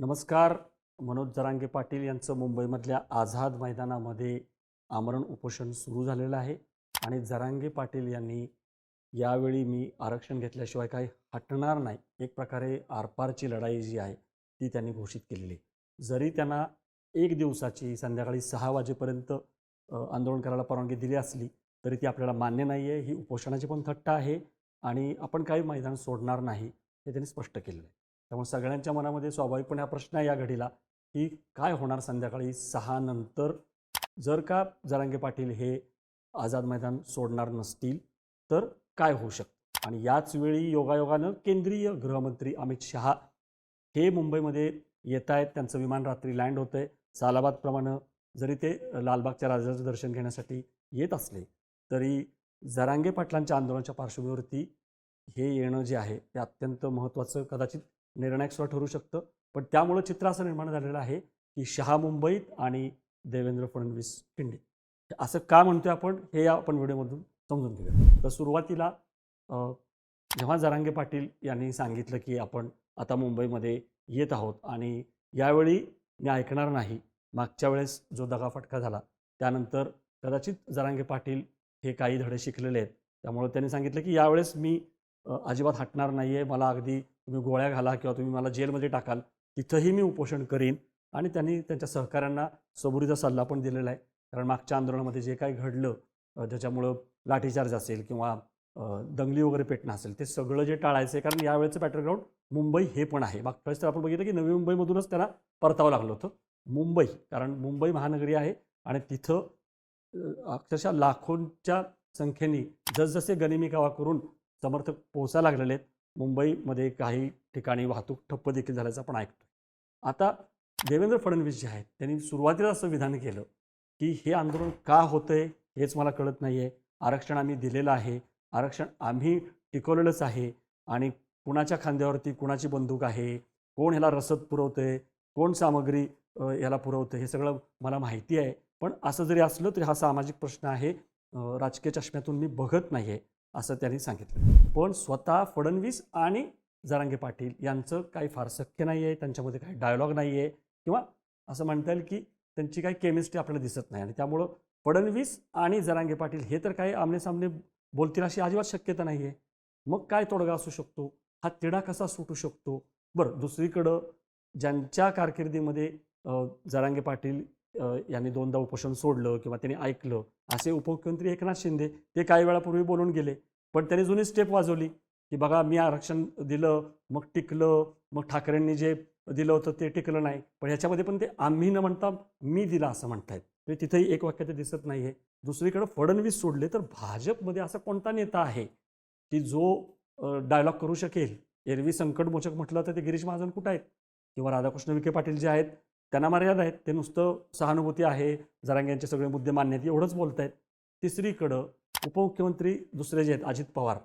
नमस्कार मनोज जरांगे पाटील यांचं मुंबईमधल्या आझाद मैदानामध्ये आमरण उपोषण सुरू झालेलं आहे आणि जरांगे पाटील यांनी यावेळी मी आरक्षण घेतल्याशिवाय काही हटणार नाही. एक प्रकारे आरपारची लढाई जी आहे ती त्यांनी घोषित केलेली जरी त्यांना एक दिवसाची संध्याकाळी सहा वाजेपर्यंत आंदोलन करायला परवानगी दिली असली तरी ती आपल्याला मान्य नाही आहे ही उपोषणाची पण थट्टा आहे आणि आपण काही मैदान सोडणार नाही हे त्यांनी स्पष्ट केलेलं आहे. त्यामुळे सगळ्यांच्या मनामध्ये स्वाभाविकपणे हा प्रश्न आहे या घडीला की काय होणार संध्याकाळी सहा नंतर? जर का जरांगे पाटील हे आझाद मैदान सोडणार नसतील तर काय होऊ शकतं? आणि याच वेळी योगायोगानं केंद्रीय गृहमंत्री अमित शहा हे मुंबईमध्ये येत आहेत त्यांचं विमान रात्री लँड होतं आहे सालाबादप्रमाणे जरी ते लालबागच्या राजाचं दर्शन घेण्यासाठी येत असले तरी जरांगे पाटलांच्या आंदोलनाच्या पार्श्वभूमीवरती हे येणं जे आहे ते अत्यंत महत्त्वाचं कदाचित निर्णायक सुद्धा ठरू शकतं. पण त्यामुळं चित्र असं निर्माण झालेलं आहे की शहा मुंबईत आणि देवेंद्र फडणवीस पिंडीत असं का म्हणतोय आपण हे या आपण व्हिडिओमधून समजून घेऊया. तर सुरुवातीला जेव्हा जरांगे पाटील यांनी सांगितलं की आपण आता मुंबईमध्ये येत आहोत आणि यावेळी मी ऐकणार नाही मागच्या वेळेस जो दगाफटका झाला त्यानंतर कदाचित जरांगे पाटील हे काही धडे शिकलेले आहेत. त्यामुळे त्यांनी सांगितलं की यावेळेस मी अजिबात हटणार नाही आहे मला अगदी तुम्ही गोळ्या घाला किंवा तुम्ही मला जेलमध्ये टाकाल तिथंही मी उपोषण करीन आणि त्यांनी त्यांच्या सहकाऱ्यांना सबुरीचा सल्ला पण दिलेला आहे. कारण मागच्या आंदोलनामध्ये जे काही घडलं ज्याच्यामुळं लाठीचार्ज असेल किंवा दंगली वगैरे पेटणं असेल ते सगळं जे टाळायचं आहे कारण यावेळेचं बॅटरग्राऊंड मुंबई हे पण आहे. मागच्या वेळेस तर आपण बघितलं की नवी मुंबईमधूनच त्यांना परतावं लागलं होतं. मुंबई कारण मुंबई महानगरी आहे आणि तिथं अक्षरशः लाखोंच्या संख्येने जसजसे गनिमी कावा करून समर्थक पोहोचायला लागलेले आहेत. मुंबईमध्ये काही ठिकाणी वाहतूक ठप्प देखील झाल्याचं आपण ऐकतो आता देवेंद्र फडणवीस जे आहेत त्यांनी सुरुवातीला असं विधान केलं की हे आंदोलन का होतं आहे हेच मला कळत नाही आहे आरक्षण आम्ही दिलेलं आहे. आरक्षण आम्ही टिकवलेलंच आहे. आणि कुणाच्या खांद्यावरती कुणाची बंदूक आहे? कोण ह्याला रसद पुरवतं आहे कोण सामग्री याला पुरवतं हे सगळं मला माहिती आहे. पण असं जरी असलं तरी हा सामाजिक प्रश्न आहे. राजकीय चष्म्यातून मी बघत नाही आहे असं त्यांनी सांगितलं. पण स्वतः फडणवीस आणि जरांगे पाटील यांचं काही फार शक्य नाही आहे त्यांच्यामध्ये काही डायलॉग नाही आहे किंवा असं म्हणता येईल की त्यांची काही केमिस्ट्री आपल्याला दिसत नाही आणि त्यामुळं फडणवीस आणि जरांगे पाटील हे तर काही आमनेसामने बोलतील अशी अजिबात शक्यता नाही आहे मग काय तोडगा असू शकतो? हा तिढा कसा सुटू शकतो? बरं दुसरीकडं ज्यांच्या कारकिर्दीमध्ये जरांगे पाटील यांनी दोनदा उपोषण सोडलं किंवा त्यांनी ऐकलं असे उपमुख्यमंत्री एकनाथ शिंदे ते काही वेळापूर्वी बोलून गेले. पण त्यांनी जुनी स्टेप वाजवली की बघा मी आरक्षण दिलं मग टिकलं मग ठाकरेंनी जे दिलं होतं ते टिकलं नाही. पण ह्याच्यामध्ये पण ते आम्ही न म्हणता मी दिला असं म्हणतायत. म्हणजे तिथेही एक वाक्य ते दिसत नाही आहे दुसरीकडे फडणवीस सोडले तर भाजपमध्ये असा कोणता नेता आहे की जो डायलॉग करू शकेल? एरवी संकटमोचक म्हटलं तर ते गिरीश महाजन कुठं आहेत? किंवा राधाकृष्ण विखे पाटील जे आहेत त्यांना मर्यादा आहेत. ते नुसतं सहानुभूती आहे. जरांग्यांचे सगळे मुद्दे मान्य आहेत. एवढंच बोलत आहेत तिसरीकडं उपमुख्यमंत्री दुसरे जे आहेत अजित पवार.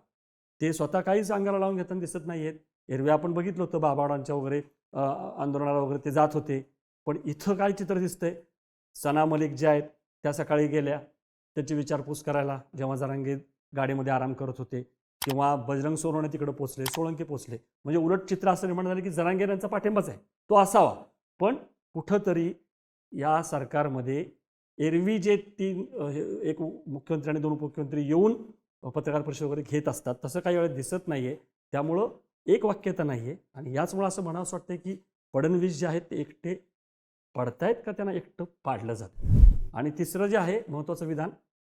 ते स्वतः काहीच अंगाला लावून घेताना दिसत नाही आहेत एरवी आपण बघितलं होतं बाबाडांच्या वगैरे आंदोलनाला वगैरे ते जात होते. पण इथं काय चित्र दिसतंय? सना मलिक ज्या आहेत त्या सकाळी गेल्या. त्याची विचारपूस करायला जेव्हा जरांगे गाडीमध्ये आराम करत होते. किंवा बजरंग सोनवणे तिकडे पोचले सोळंके पोचले म्हणजे उलट चित्र असं निर्माण झालं की जरांगे यांचा पाठिंबाच आहे. तो असावा. पण कुठंतरी या सरकारमध्ये एरवी जे तीन हे- एक मुख्यमंत्री आणि दोन उपमुख्यमंत्री येऊन पत्रकार परिषद वगैरे घेत असतात तसं काही वेळेस दिसत नाही आहे त्यामुळं एक वाक्यता नाही आहे आणि याचमुळं असं म्हणावं वाटतं की फडणवीस जे आहेत ते एकटे पडतायत का त्यांना एकटं पाडलं जातं आणि तिसरं जे आहे महत्त्वाचं विधान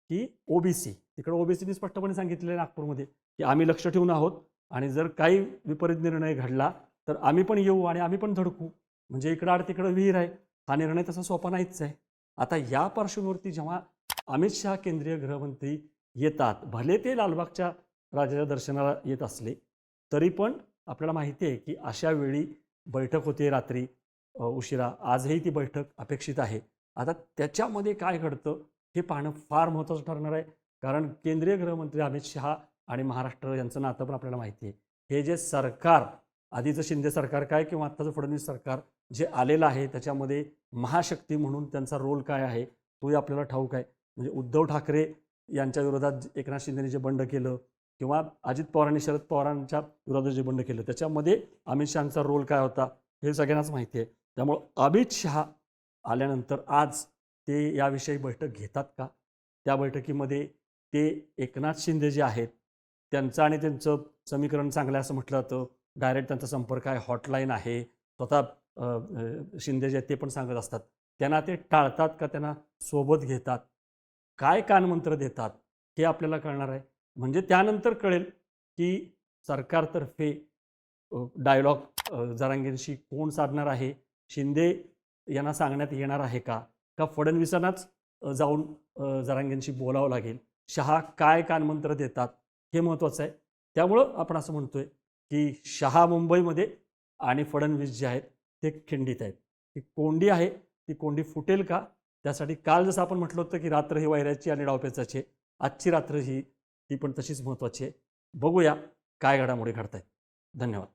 की ओबीसी. तिकडे ओबीसीने स्पष्टपणे सांगितलेलं आहे नागपूरमध्ये की आम्ही लक्ष ठेवून आहोत आणि जर काही विपरीत निर्णय घडला तर आम्ही पण येऊ आणि आम्ही पण धडकू. म्हणजे इकडं आड तिकडं विहीर आहे. हा निर्णय तसा सोपा नाहीच आहे. आता या पार्श्वभूमीवरती जेव्हा अमित शहा केंद्रीय गृहमंत्री येतात भले ते लालबागच्या राजाच्या दर्शनाला येत असले तरी पण आपल्याला माहिती आहे की अशा वेळी बैठक होते रात्री उशिरा. आजही ती बैठक अपेक्षित आहे. आता त्याच्यामध्ये काय घडतं हे पाहणं फार महत्त्वाचं ठरणार आहे. कारण केंद्रीय गृहमंत्री अमित शहा आणि महाराष्ट्र यांचं नातं पण आपल्याला माहिती आहे. हे जे सरकार आधीचं शिंदे सरकार काय किंवा आत्ताचं फडणवीस सरकार जे आलेलं आहे त्याच्यामध्ये महाशक्ती म्हणून त्यांचा रोल काय आहे तोही आपल्याला ठाऊक आहे. म्हणजे उद्धव ठाकरे यांच्या विरोधात एकनाथ शिंदेने जे बंड केलं किंवा अजित पवारांनी शरद पवारांच्या विरोधात जे बंड केलं त्याच्यामध्ये अमित शहाचा रोल काय होता हे सगळ्यांनाच माहिती आहे. त्यामुळं अमित शहा आल्यानंतर आज ते याविषयी बैठक घेतात का? त्या बैठकीमध्ये ते एकनाथ शिंदे जे आहेत त्यांचं आणि त्यांचं समीकरण चांगलं आहे असं म्हटलं जातं. डायरेक्ट त्यांचा संपर्क आहे हॉटलाईन आहे. स्वतः शिंदे जे आहेत ते पण सांगत असतात. त्यांना ते टाळतात का त्यांना सोबत घेतात? काय कानमंत्र देतात? हे आपल्याला कळणार आहे. म्हणजे त्यानंतर कळेल की सरकारतर्फे डायलॉग जरांगेंशी कोण साधणार आहे? शिंदे यांना सांगण्यात येणार आहे का? का फडणवीसांनाच जाऊन जरांगेंशी बोलावं लागेल? शहा काय कानमंत्र देतात? हे महत्त्वाचं आहे. त्यामुळं आपण असं म्हणतोय की शहा मुंबईमध्ये आणि फडणवीस जे आहेत ते खिंडीत आहेत. ती कोंडी आहे ती कोंडी फुटेल का? त्यासाठी काल जसं आपण म्हटलं होतं की रात्र ही वैराची आणि डावपेचाची आहे. आजची रात्र ही ती पण तशीच महत्त्वाची आहे. बघूया काय घडामोडी घडतायत. धन्यवाद.